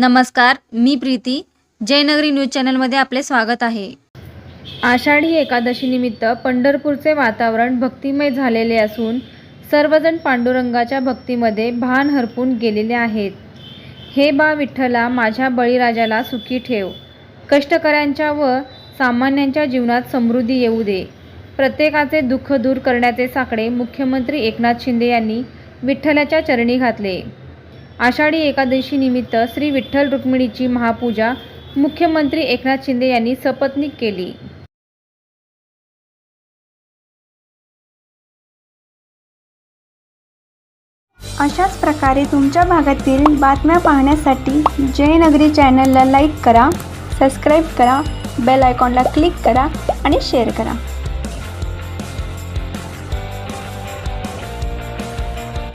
नमस्कार मी प्रीती. जयनगरी न्यूज चॅनलमध्ये आपले स्वागत आहे. आषाढी एकादशीनिमित्त पंढरपूरचे वातावरण भक्तिमय झालेले असून सर्वजण पांडुरंगाच्या भक्तीमध्ये भान हरपून गेलेले आहेत. हे बा विठ्ठला माझ्या बळीराजाला सुखी ठेव. कष्टकऱ्यांच्या व सामान्यांच्या जीवनात समृद्धी येऊ दे. प्रत्येकाचे दुःख दूर करण्याचे साकडे मुख्यमंत्री एकनाथ शिंदे यांनी विठ्ठलाच्या चरणी घातले. आषाढी एकादशी निमित्त श्री विठ्ठल रुक्मिणीची महापूजा मुख्यमंत्री एकनाथ शिंदे यांनी सपत्नीक केली. अशाच प्रकारे तुमच्या भागातील बातम्या पाहण्यासाठी जयनगरी चॅनलला लाईक करा सबस्क्राईब करा बेल आयकॉनला क्लिक करा आणि शेअर करा.